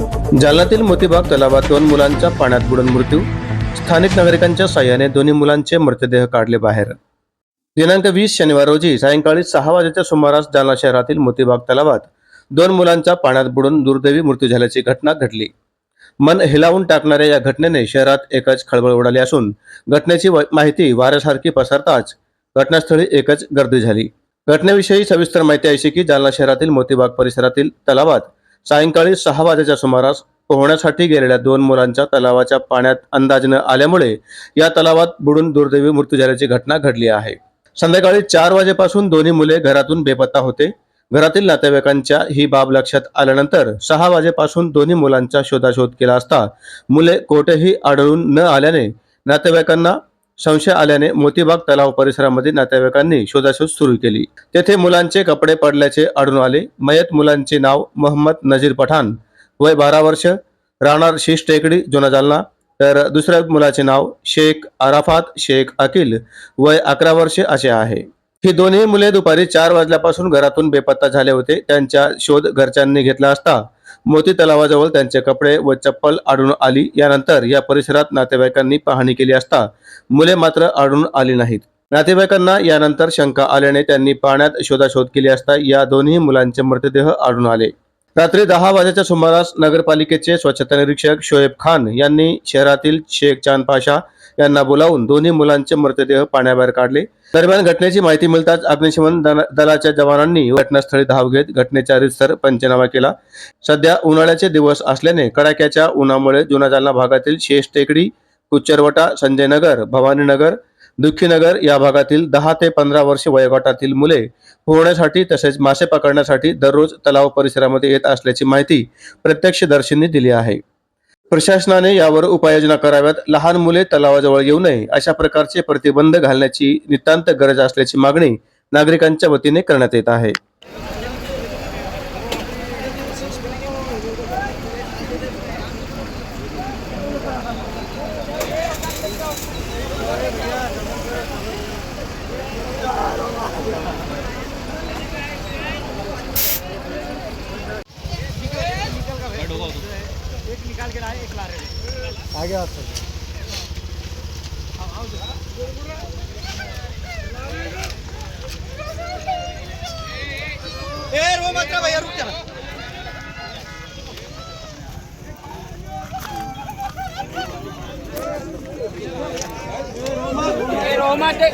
जालन्यातील मोतीबाग तलावात दोन मुलांचा पाण्यात बुडून मृत्यू. स्थानिक नागरिकांच्या साह्याने दोन्ही मुलांचे मृतदेह काढले बाहेर. दिनांक वीस शनिवार रोजी सायंकाळी सहा वाजेच्या सुमारास जालना शहरातील मोतीबाग तलावात दोन मुलांचा पाण्यात बुडून दुर्दैवी मृत्यू झाल्याची घटना घडली. मन हिलावून टाकणाऱ्या या घटनेने शहरात एकच खळबळ उडाली असून घटनेची माहिती वाऱ्यासारखी पसरताच घटनास्थळी एकच गर्दी झाली. घटनेविषयी सविस्तर माहिती अशी की जालना शहरातील मोतीबाग परिसरातील तलावात सायंकाळी सहा वाजेच्या सुमारास पोहण्यासाठी गेलेल्या दोन मुलांच्या तलावाच्या पाण्यात अंदाज न आल्यामुळे या तलावात बुडून दुर्दैवी मृत्यू झाल्याची घटना घडली आहे. संध्याकाळी चार वाजेपासून दोन्ही मुले घरातून बेपत्ता होते. घरातील नातेवाईकांच्या ही बाब लक्षात आल्यानंतर सहा वाजेपासून दोन्ही मुलांचा शोधाशोध केला असता मुले कोठेही आढळून न आल्याने नातेवाईकांना संशय आल्याने मोतीबाग तलाव परिसरामध्ये नातेवाईकांनी शोधाशोध सुरू केली. तेथे मुलांचे कपडे पडल्याचे आढळून आले. मयत मुलांचे नाव मोहम्मद नजीर पठाण. वय बारा वर्ष. राहणार शेष टेकडी जुना जालना. तर दुसऱ्या मुलाचे नाव शेख अराफात शेख अकिल. वय अकरा वर्षे असे आहे. ही दोन्ही मुले दुपारी चार वाजल्यापासून घरातून बेपत्ता झाले होते. त्यांचा शोध घरच्यांनी घेतला असता. मोती तलावाजवळ त्यांचे कपडे व चप्पल आढळून आली. यानंतर या परिसरात नातेवाईकांनी पाहणी केली असता मुले मात्र आढळून आली नाहीत. नातेवाईकांना यानंतर शंका आल्याने त्यांनी पाण्यात शोधाशोध केली असता या दोन्ही मुलांचे मृतदेह आढळून आले. रात्री दहा वाजेच्या सुमारास नगरपालिकेचे स्वच्छता निरीक्षक शोएब खान यांनी शहरातील शेख चांद पाशा यांना बोलावून दोन्ही मुलांचे मृतदेह पाण्याबाहेर काढले. दरम्यान घटनेची माहिती मिळताच अग्निशमन दलाच्या जवानांनी घटनास्थळी धाव घेत घटनेचा रितसर पंचनामा केला. सध्या उन्हाळ्याचे दिवस असल्याने कडाक्याच्या उन्हामुळे जुना जालना भागातील शेष टेकडी कुच्चरवटा संजयनगर भवानीनगर दुःखीनगर या भागातील दहा ते पंधरा वर्ष वयोगटातील मुले पोहण्यासाठी तसेच मासे पकडण्यासाठी दररोज तलाव परिसरामध्ये येत असल्याची माहिती प्रत्यक्षदर्शींनी दिली आहे. प्रशासनाने यावर उपाययोजना कराव्यात. लहान मुले तलावाजवळ येऊ नये अशा प्रकारचे प्रतिबंध घालण्याची नितांत गरज असल्याची मागणी नागरिकांच्या वतीने करण्यात येत आहे. आगे आ सकते ए रो मत भैया रुक जा. रोमाटे